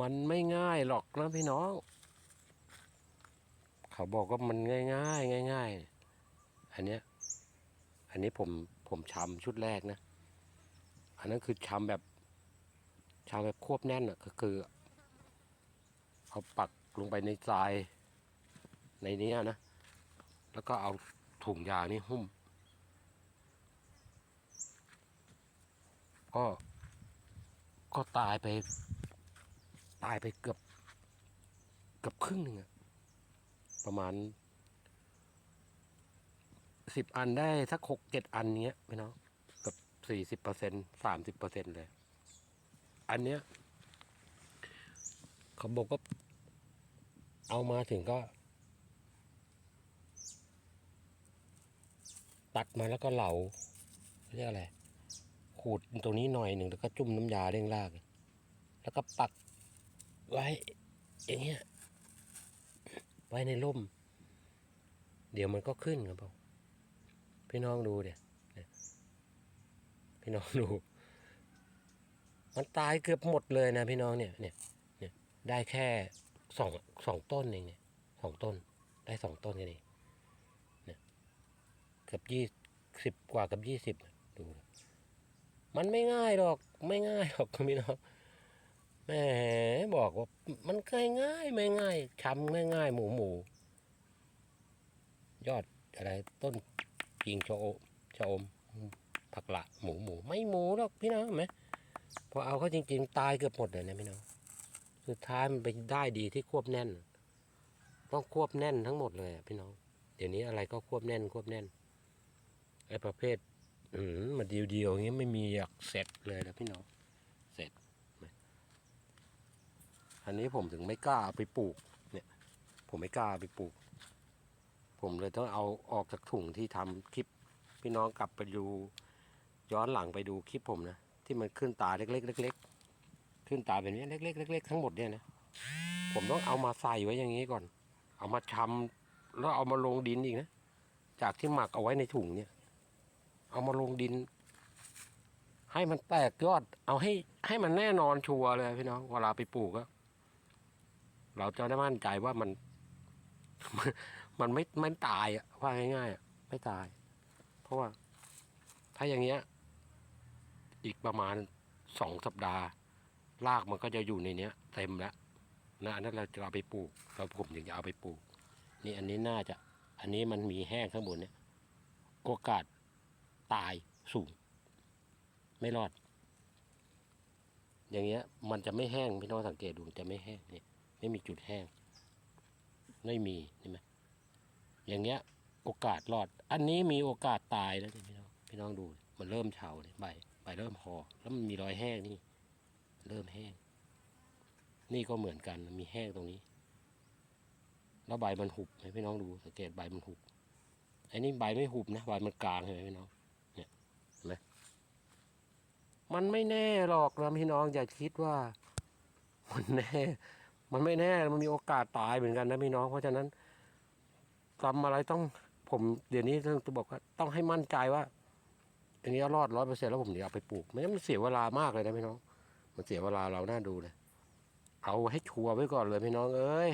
มันไม่ง่ายหรอกนะพี่น้อง เขาบอกว่ามันง่ายง่ายง่ายง่ายอันเนี้ย อันนี้ผมผมชำชุดแรกนะ อันนั้นคือชำแบบชำแบบควบแน่นอะก็คือเอาปักลงไปในทรายในนี้นะ แล้วก็เอาถุงยางนี่หุ้ม ก็ก็ตายไป ตายไปเกือบเกือบครึ่งหนึ่งอะประมาณสิบอันได้สักหกเจ็ดอันเงี้ยพี่น้องเกือบสี่สิบเปอร์เซ็นสามสิบเปอร์เซ็นเลย อันเนี้ยเขาบอกว่าเอามาถึงก็ ตัดมาแล้วก็เหลาเรียกอะไรขูดตรงนี้หน่อยหนึ่งแล้วก็จุ่มน้ำยาเร่งราก แล้วก็ปัก ไว้ อย่างเงี้ย ไว้ในร่ม เดี๋ยวมันก็ขึ้นครับผมพี่น้องดูเดี๋ยวพี่น้องดู มันตายเกือบหมดเลยนะพี่น้องเนี่ยเนี่ยเนี่ยได้แค่สองสองต้นเองเนี่ยสองต้น ได้สองต้นแค่นี้เนี่ยเกือบยี่สิบกว่ากับยี่สิบดู มันไม่ง่ายหรอก ไม่ง่ายหรอกพี่น้อง แหมบอกว่ามันง่ายง่ายไม่ง่ายช้ำง่ายง่ายหมูหมูยอดอะไรต้นกิ่งชะโอชะอมผักละหมูหมู ไม่หมูหรอกพี่น้องไหมพอเอาเข้าจริง ๆ ตายเกือบหมดเลยนะพี่น้องสุดท้ายมันไปได้ดีที่ควบแน่น ต้องควบแน่นทั้งหมดเลยพี่น้อง เดี๋ยวนี้อะไรก็ควบแน่น ควบแน่นไอ้ประเภท อืมมาเดียวๆอย่างเงี้ยไม่มีอยากเสร็จเลยนะพี่น้อง เสร็จ อันนี้ผมถึงไม่กล้าเอาไปปลูก เนี่ย ผมไม่กล้าเอาไปปลูก ผมเลยต้องเอาออกจากถุงที่ทำคลิป พี่น้องกลับไปดูย้อนหลังไปดูคลิปผมนะที่มันขึ้นตาเล็กๆเล็กๆขึ้นตาแบบนี้เล็กๆเล็กๆทั้งหมดเนี่ยนะผมต้องเอามาใส่ไว้อย่างนี้ก่อน เอามาชำแล้วเอามาลงดินอีกนะจากที่หมักเอาไว้ในถุงเนี่ย เอามาลงดิน ให้มันแตกยอด เอาให้ให้มันแน่นอนชัวร์เลยพี่น้องเวลาไปปลูกอะ เราจะได้มั่นใจว่ามัน มันไม่ไม่ตายอะว่าง่ายๆอะไม่ตาย เพราะว่า ถ้าอย่างเงี้ย อีกประมาณสองสัปดาห์รากมันก็จะอยู่ในเนี้ย เต็มแล้วนะอันนั้นเราจะเอาไปปลูกเราผมถึงจะเอาไปปลูก นี่อันนี้น่าจะ อันนี้มันมีแห้งข้างบนเนี่ยโอกาสตายสูง ไม่รอด อย่างเงี้ย มันจะไม่แห้งพี่น้องสังเกตดูจะไม่แห้งเนี่ย ไม่มีจุดแห้ง ไม่มีเห็นไหมอย่างเงี้ย โอกาสรอด อันนี้มีโอกาสตายแล้วพี่น้องพี่น้องดู มันเริ่มเฉาเลยใบใบเริ่มห่อแล้วมันมีรอยแห้งนี่เริ่มแห้ง นี่ก็เหมือนกันมีแห้งตรงนี้ แล้วใบมันหุบให้พี่น้องดูสังเกตใบมันหุบอ้นี่ใบไม่หุบนะใบมันกลางเห็นไหมพี่น้องเนี่ยเห็นไหมมันไม่แน่หรอกนะพี่น้องอย่าคิดว่า มันแน่ มันไม่แน่มันมีโอกาสตายเหมือนกันนะพี่น้องเพราะฉะนั้นทำอะไรต้องผมเดี๋ยวนี้ต้องบอกว่าต้องให้มั่นใจว่าอันนี้รอดร้อยเปอร์เซ็นต์แล้วผมเดี๋ยวเอาไปปลูกไม่งั้นมันเสียเวลามากเลยนะพี่น้อง มันเสียเวลาเราหน้าดูเลย เอาให้ชัวร์ไว้ก่อนเลยพี่น้องเอ้ย